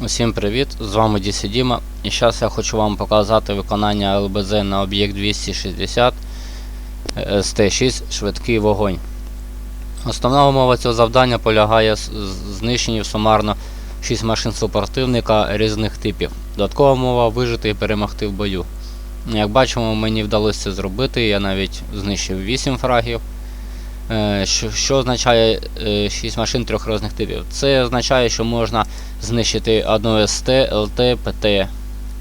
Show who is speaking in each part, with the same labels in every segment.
Speaker 1: Усім привіт! З вами DC Діма. І зараз я хочу вам показати виконання ЛБЗ на об'єкт 260 е, СТ6 швидкий вогонь. Основна умова цього завдання полягає з- знищенні сумарно 6 машин супротивника різних типів. Додаткова умова вижити і перемогти в бою. Як бачимо, мені вдалося це зробити, я навіть знищив 8 фрагів. Е, Що, що означає 6 машин трьох різних типів? Це означає, що можна знищити одну СТ, ЛТ, ПТ.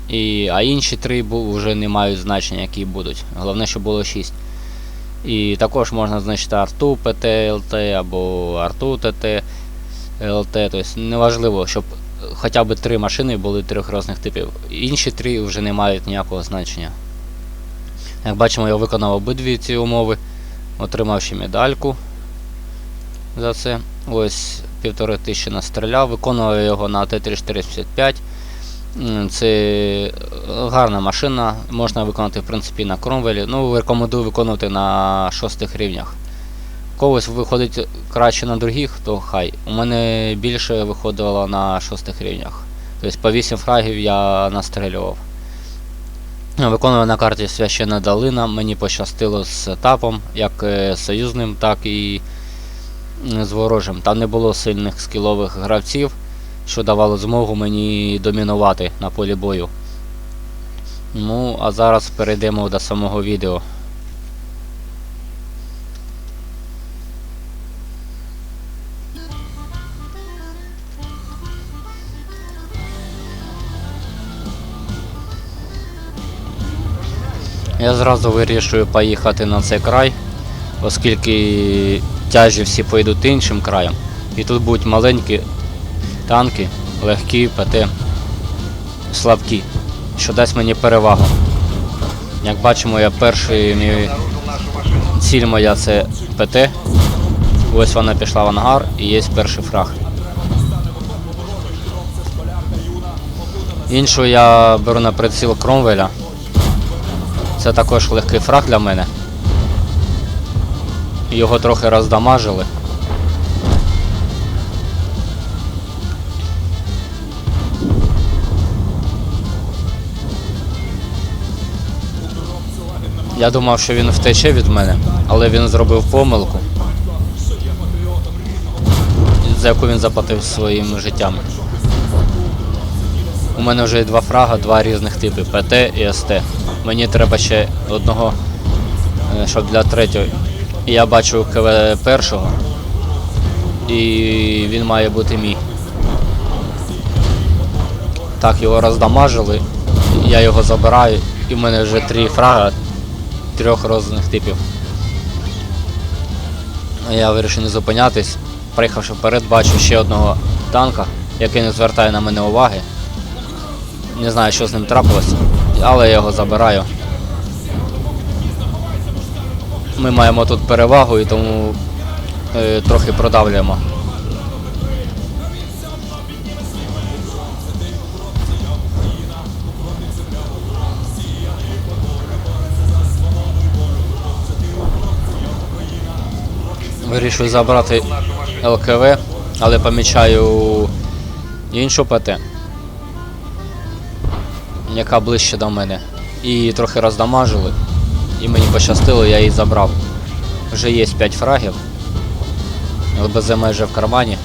Speaker 1: І, а інші три вже не мають значення, які будуть. Головне, щоб було 6. І також можна знищити арту, ПТ, ЛТ або арту, ТТ, ЛТ. Тобто неважливо, щоб хоча б три машини були трьох різних типів. Інші три вже не мають ніякого значення. Як бачимо, я виконав обидві ці умови, отримав ще медальку за це. Ось півтори тисячі настріляв, виконував його на Т-3455. М, Це гарна машина, можна виконати в принципі на Кромвелі. Ну, рекомендую виконувати на шостих рівнях. Когось виходить краще на других, то хай. У мене більше виходило на шостих рівнях. Тобто по 8 фрагів я настрілював. Виконував на карті Священна Долина, мені пощастило з етапом, як е, союзним, так і з ворожим. Там не було сильних скілових гравців, що давало змогу мені домінувати на полі бою. Ну, а зараз перейдемо до самого відео. Я зразу вирішую поїхати на цей край, оскільки тяжі всі поїдуть іншим краєм. І тут будуть маленькі танки, легкі, ПТ, слабкі, що дасть мені перевагу. Як бачимо, я перший мій ціль моя це ПТ. Ось вона пішла в ангар і є перший фраг. Іншу я беру на приціл Кромвеля. Це також легкий фраг для мене. Його трохи роздамажили. Я думав, що він втече від мене, але він зробив помилку, за яку він заплатив своїм життям. У мене вже є два фрага, два різних типи ПТ і СТ. Мені треба ще одного, е, щоб для третього. Я бачу КВ першого. І він має бути мій. Так, його роздамажили. Я його забираю. І в мене вже три фрага трьох різних типів. Я вирішив не зупинятись. Приїхавши вперед, бачу ще одного танка, який не звертає на мене уваги. Не знаю, що з ним трапилось, але я його забираю. Ми маємо тут перевагу і тому е, трохи продавлюємо. Вирішую забрати ЛКВ, але помічаю іншу ПТ яка ближче до мене. І трохи роздамажили. І мені пощастило, я її забрав. Вже є 5 фрагів. ЛБЗ майже в кармані.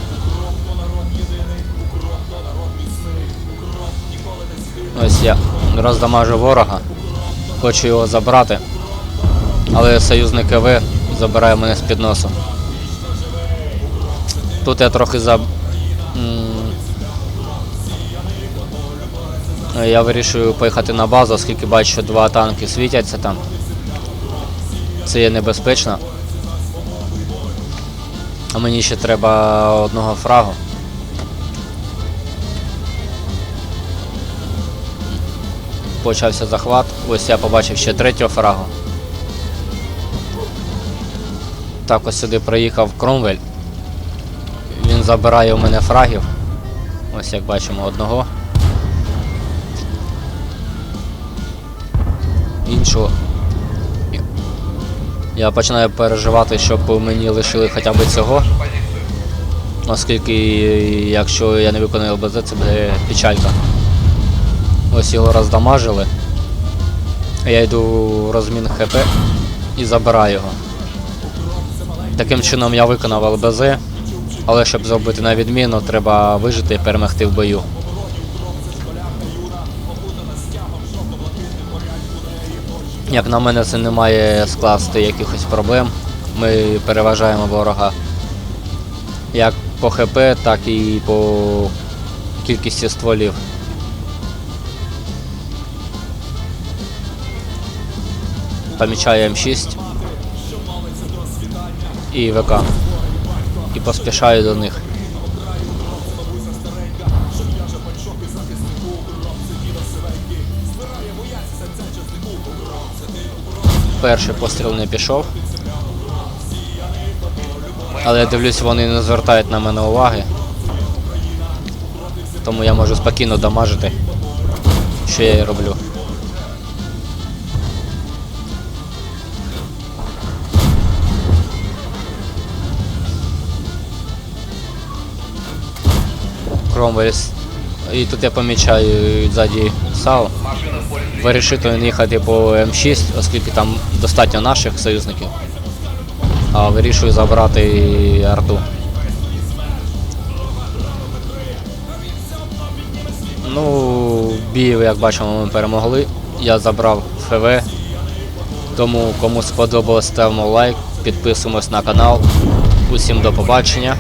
Speaker 1: Ось я роздамажу ворога. Хочу його забрати. Але союзник КВ забирає мене з-під носу. Тут я трохи за. Я вирішую поїхати на базу, оскільки бачу, що два танки світяться там. Це є небезпечно. А мені ще треба одного фрагу. Почався захват. Ось я побачив ще третього фрагу. Так ось сюди приїхав Кромвель. Він забирає у мене фрагів. Ось як бачимо одного. Іншого. Я починаю переживати, щоб мені лишили хоча б цього. Оскільки якщо я не виконую ЛБЗ, це буде печалька. Ось його роздамажили. Я йду в розмін ХП і забираю його. Таким чином я виконав ЛБЗ, але щоб зробити на відміну, треба вижити і перемогти в бою. Як на мене, це не має скласти якихось проблем. Ми переважаємо ворога як по ХП, так і по кількості стволів. Помічаю М6 і ВК. І поспішаю до них. Перший постріл не пішов. Але я дивлюсь, вони не звертають на мене уваги. Тому я можу спокійно дамажити, що я і роблю. Кромвельс. І тут я помічаю ззаді САУ. Вирішити їхати по М6, оскільки там достатньо наших союзників. А вирішую забрати арту. Ну, бій, як бачимо, ми перемогли. Я забрав ФВ. Тому кому сподобалось, ставимо лайк, підписуємось на канал. Усім до побачення.